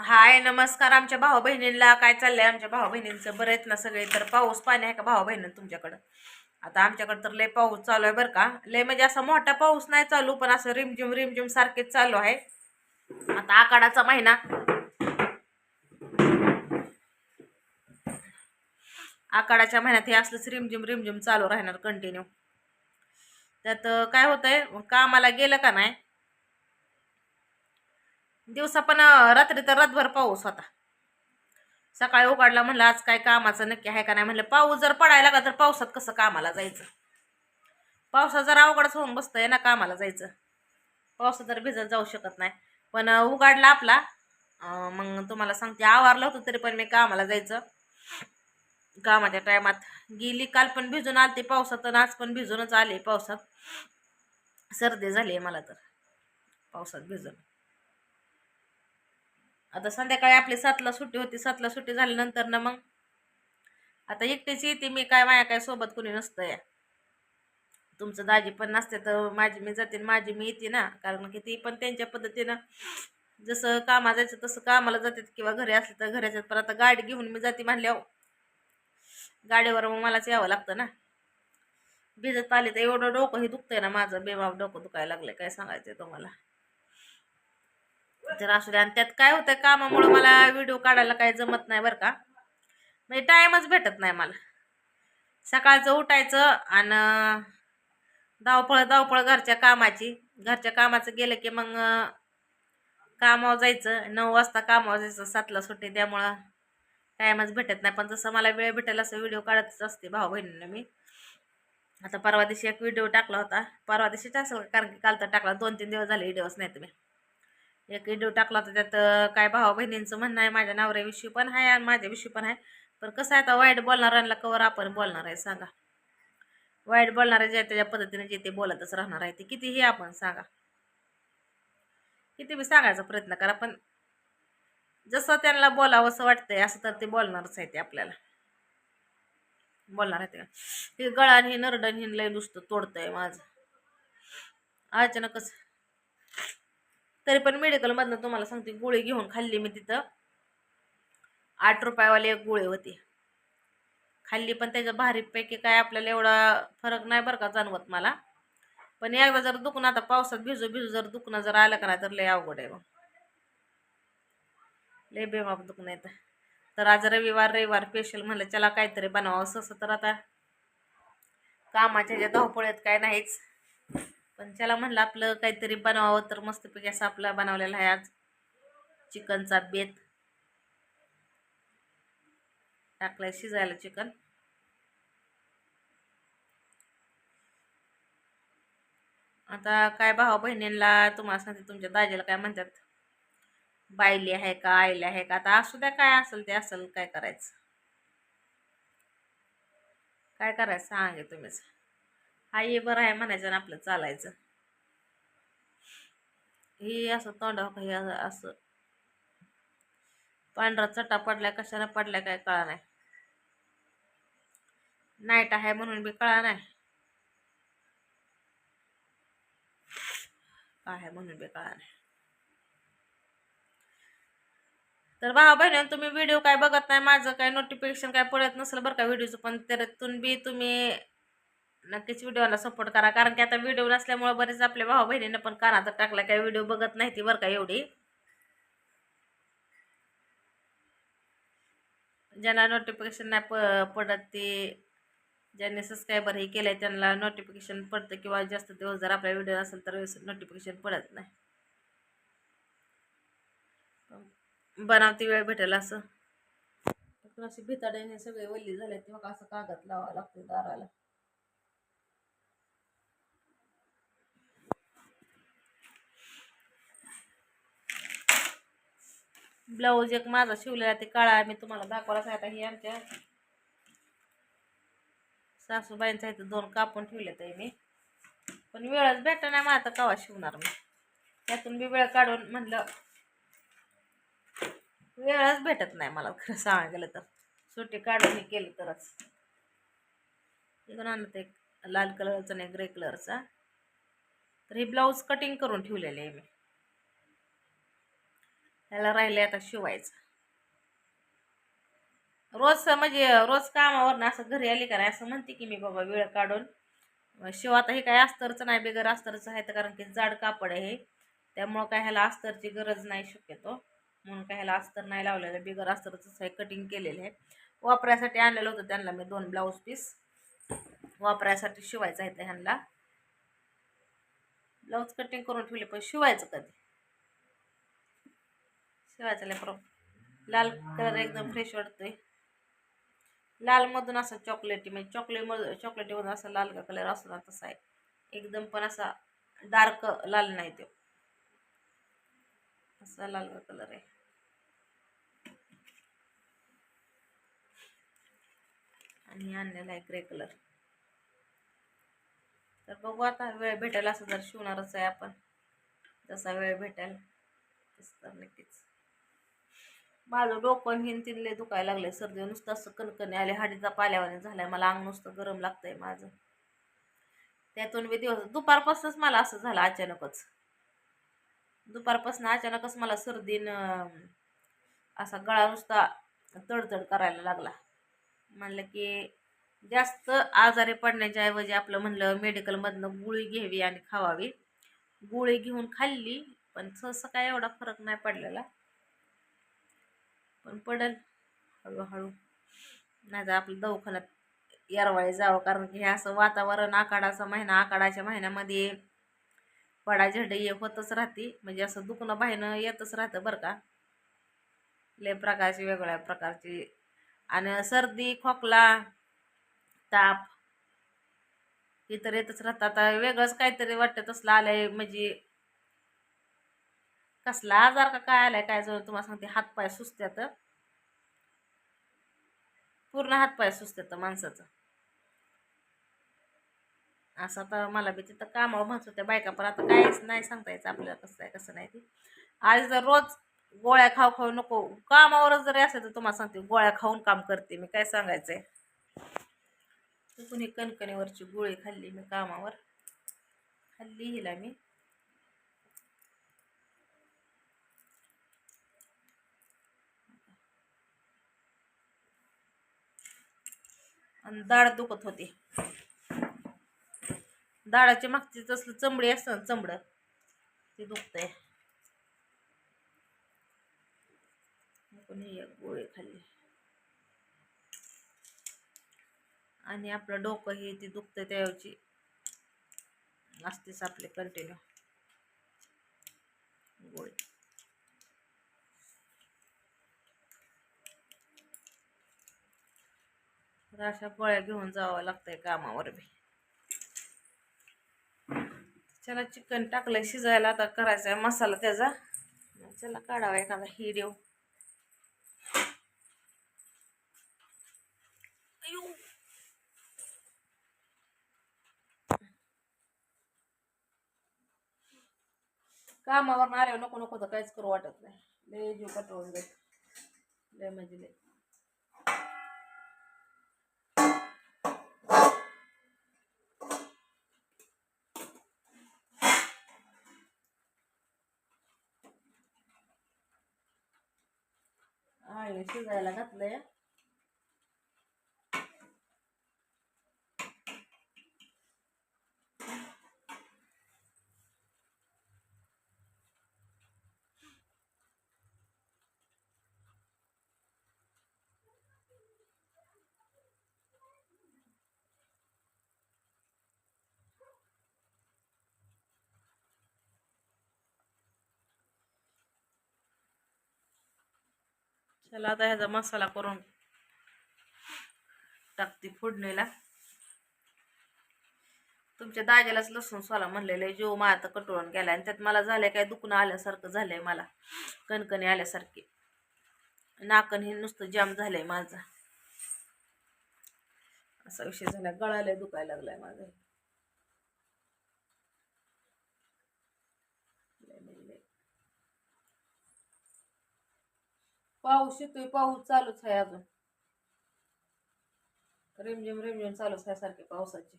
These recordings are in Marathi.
हाय नमस्कार आमच्या भाऊ बहिणींना काय चाललंय आमच्या भाऊ बहिणींचं बरं आहेत ना सगळे? तर पाऊस पाणी आहे का भाऊ बहिणी तुमच्याकडं? आता आमच्याकडं तर लय पाऊस चालू आहे बरं का. लय म्हणजे असा मोठा पाऊस नाही चालू पण असं रिमझिम रिमझिम सारखेच चालू आहे. आता आकाडाचा महिना. आकाडाच्या महिन्यात हे असलंच रिमझिम रिमझिम चालू राहणार कंटिन्यू त्यात काय होतंय? कामाला गेलं का नाही? दिवसा पण रात्री तर रातभर पाऊस होता. सकाळी उघडला म्हणलं आज काय कामाचं नक्की आहे का नाही म्हणलं पाऊस जर पडायला लागला तर पावसात कसं कामाला जायचं? पावसात जर अवघडच होऊन बसतंय ना कामाला जायचं? पावसात तर भिजत जाऊ शकत नाही. पण उघडला आपला. मग तुम्हाला सांगते आवारलं होतं तरी पण मी कामाला जायचं. कामाच्या टायमात गेली काल पण भिजून आलते पावसात आणि आज पण भिजूनच आले पावसात. सर्दी झाली मला तर पावसात भिजून. आता संध्याकाळी आपली सातला सुट्टी होती सातला सुट्टी झाल्यानंतर ना मग आता एकटीच येते मी काय माया काय सोबत कुणी नसतं या तुमचं दाजी पण नसते तर माझी मी जाते माझी मी येते ना. कारण की ती पण त्यांच्या पद्धतीनं जसं कामा जायचं तसं कामाला जातात किंवा घरी असले तर घरी पण आता गाडी घेऊन मी जाते म्हणल्यावर गाडीवर मग मलाच यावं लागतं ना. भिजत आली तर एवढं डोकं हे दुखतंय ना माझं. बेबाब डोकं दुखायला लागलं काय सांगायचंय तुम्हाला? तर असू दे. आणि त्यात काय होतं कामामुळं मला व्हिडिओ काढायला काही जमत नाही बरं का. म्हणजे टाईमच भेटत नाही मला. सकाळचं उठायचं आणि धावपळ धावपळ घरच्या कामाची. घरच्या कामाचं गेलं की मग कामावर जायचं. नऊ वाजता कामावर जायचं. सातला सुट्टी त्यामुळं टाईमच भेटत नाही. पण जसं मला वेळ भेटेल असं व्हिडिओ काढतच असते भाऊ बहिणींना मी. आता परवा दिवशी एक व्हिडिओ टाकला होता. परवा दिवशी टाकला कारण की काल तर टाकला. दोन तीन दिवस झाले व्हिडिओच नाही तुम्ही एक व्हिडिओ टाकला होता त्यात काय भाऊ बहिणींचं म्हणणं आहे माझ्या नवऱ्याविषयी पण आहे आणि माझ्याविषयी पण आहे. पण कसं आहे आता वाईट बोलणाऱ्यांना कवर आपण बोलणार आहे सांगा. वाईट बोलणारे जे त्याच्या पद्धतीने जे ते बोलतच राहणार आहे ते कितीही आपण सांगा. किती बी सांगायचा प्रयत्न करा पण जसं त्यांना बोलावं असं वाटतंय असं तर ते बोलणारच आहे ते आपल्याला. बोलणार आहे ते. हे गळान हे नरडण हे लय नुसतं तोडतंय माझं. अचानकच तरी पण मेडिकलमधनं तुम्हाला सांगते गोळी घेऊन खाल्ली मी तिथं. आठ रुपयावाली एक गोळी होती. खाल्ली पण त्याच्या भारीपैकी काय आपल्याला एवढा फरक नाही बरं का जाणवत मला. पण एकदा जर दुखणं आता पावसात भिजू भिजू जर दुखणं जर आलं का नाही तर लय अवघड आहे मग लय बेमाप दुखणं येतं तर आज रविवार रविवार स्पेशल म्हणलं चला काहीतरी बनवावं असं तर आता कामाच्या ज्या धावपळ्यात काय नाहीच. पण त्याला म्हणलं आपलं काहीतरी बनवावं तर मस्तपैकी असं आपलं बनवलेलं आहे आज. चिकनचा बेत. टाकलाय शिजायला चिकन. आता काय भावा बहिणींना तुम्हाला सांगते तुमच्या दाजीला काय म्हणतात? बायली आहे का आईली आहे का? आता असू द्या काय असेल ते असेल काय करायचं? काय करायचं? सांगे तुम्हीच. हा ये बरं आहे म्हणायचं आणि आपलं चालायचं. हे असं तोंड हे असं. पांढरा चटा पडलाय कशाला पडलाय काय कळा नाही. नाईट आहे म्हणून बी कळा नाही. काय आहे म्हणून बी कळा नाही. तर भावा बहिणी तुम्ही व्हिडिओ काय बघत नाही माझं काय नोटिफिकेशन काय पडत नसेल बरं का व्हिडिओचं पण त्यातून बी तुम्ही नक्कीच व्हिडिओला सपोर्ट करा. कारण की आता व्हिडिओ नसल्यामुळं बरेच आपल्या भाऊ बहिणीनं पण कानात टाकला काय व्हिडिओ बघत नाही ती बरं का एवढी. ज्यांना नोटिफिकेशन नाही प पडत ते ज्यांनी सबस्क्रायबर हे केलं आहे त्यांना नोटिफिकेशन पडतं किंवा जास्त दिवस जर आपला व्हिडिओ असेल तर नोटिफिकेशन पडत नाही. बनावती वेळ भेटेल असं. अशी भिताड्याने सगळे वल्ली झाले तेव्हा असं कागद लावावं लागतो दाराला. ब्लाऊज एक माझा शिवलेला ते काळा मी तुम्हाला दाखवायला आता हे आमच्या सासूबाईंचा इथं दोन कापून ठेवले आहे मी. पण वेळच भेटा नाही मग आता कवा शिवणार मी? त्यातून बी वेळ काढून म्हणलं वेळच भेटत नाही मला खरं सांगायला गेलं तर. सुट्टी काढून हे केलं तरच. इकडून आणलं एक लाल कलरचा नाही ग्रे कलरचा. तर हे ब्लाऊज कटिंग करून ठेवलेले आहे मी. ह्याला राहिले आता शिवायचं. रोज म्हणजे रोज कामावर असं घरी आली का नाही असं म्हणते की मी बाबा वेळ काढून. शिव आता हे काय अस्तरचं नाही बेगर अस्तरचं आहे तर कारण की जाड कापड आहे त्यामुळं काय ह्याला अस्तरची गरज नाही शक्यतो. म्हणून काय ह्याला अस्तर नाही लावलेलं बिगर अस्तरचंच आहे कटिंग केलेलं आहे. वापरायसाठी आणलेलं होतं त्यांना मी दोन ब्लाऊज पीस वापरायसाठी शिवायचं आहे तर ह्यांना. ब्लाऊज कटिंग करून ठेवले पण शिवायचं कधी? शिवायचा प्रॉप लाल कलर एकदम फ्रेश वाटतोय. लालमधून असं चॉकलेटी म्हणजे चॉकलेटमधून चॉकलेटीमधून असा लाल का कलर असतो ना तसा आहे. एकदम पण असा डार्क लाल नाही तो. असा लाल का कलर आहे. आणि आणलेला आहे ग्रे कलर तर बघू आता वेळ भेटेल असं जर शिवणारच आहे आपण. जसा वेळ भेटेल तसं तर नक्कीच. माझं डोकं हिन तिनले दुखायला लागले सर्दी नुसतं असं कणकणी आले हाडीचा पाल्यावाने झालाय. मला अंग नुसतं गरम लागतंय माझं. त्यातून मी दिवस दुपारपासूनच मला असं झालं अचानकच. दुपारपासून अचानकच मला सर्दीनं असा गळा नुसता तडतड करायला लागला. म्हणलं की जास्त आजारी पडण्याच्या ऐवजी आपलं म्हणलं मेडिकलमधनं गुळी घ्यावी आणि खावावी. गुळी घेऊन खाल्ली पण सहसा काय एवढा फरक नाही पडलेला. पण पडेल हळूहळू. नाही तर आपलं दवाखान्यात यारवाळी जावं कारण की हे असं वातावरण आकाडाचा महिना आकाडाच्या महिन्यामध्ये पडा झेडे हे होतच राहते. म्हणजे असं दुखणं बाहेरनं येतच राहतं बरं का. लय प्रकारचे वेगवेगळ्या प्रकारचे. आणि सर्दी खोकला ताप हे तर येतच राहतं. आता वेगळंच काहीतरी वाटतं तसलं आलंय म्हणजे कसला आजार का काय आलाय काय जवळ तुम्हाला सांगते हातपाय सुचत्यात पूर्ण हातपाय सुचत्यात माणसाचं. असं आता मला बी तिथं कामावर म्हणत होत्या बायका पण आता काहीच नाही सांगता यायचं आपल्याला कसं आहे कसं नाही ते. आज जर रोज गोळ्या खाऊ खाऊ नको कामावरच जरी असेल तर तुम्हाला सांगते गोळ्या खाऊन काम करते मी काय सांगायचंय? कुणी कणकणीवरची गोळी खाल्ली मी कामावर. खाल्ली हिला मी. आणि दाढ दुखत होती. दाढाच्या मागची तसलं चमडी असतं ना चमडं ते दुखतंय. कोणी एक गोळे खाल्ली. आणि आपलं डोकं हे ते दुखतंय त्याची असतेच आपले कंटिन्यू. गोळी. तर अशा गोळ्या घेऊन जावं लागतंय कामावर बी. चला चिकन टाकलंय शिजायला. आता करायचा आहे मसाला त्याचा. चला काढावा एखादा हिडिओ कामावर आल्यावर नको नको तर काहीच करू वाटत नाही. लय जीव कटवून जाईल लय म्हणजे लय. आहे शिजायला घातलंय चला आता ह्याचा मसाला करून टाकते फोडणीला. तुमच्या दाग्यालाच लसूण सोला म्हणलेलं आहे जेव मा आता कटवून गेला आणि त्यात मला झालंय काय दुखणं आल्यासारखं झालंय मला. कणकणी आल्यासारखी. नाकण हे नुसतं जाम झालंय माझं. असा विषय झाला गळाला दुखायला लागलाय माझं लय म्हणजे लय. पाऊस येतोय पाऊस चालूच आहे अजून. रिमझिम रिमझिम चालूच आहे सारखे पावसाचे.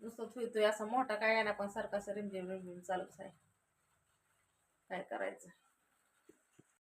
नुसतं थुयतोय असा मोठा काय ना पण सारखा असं रिमझिम रिमझिम चालूच आहे. काय करायचं?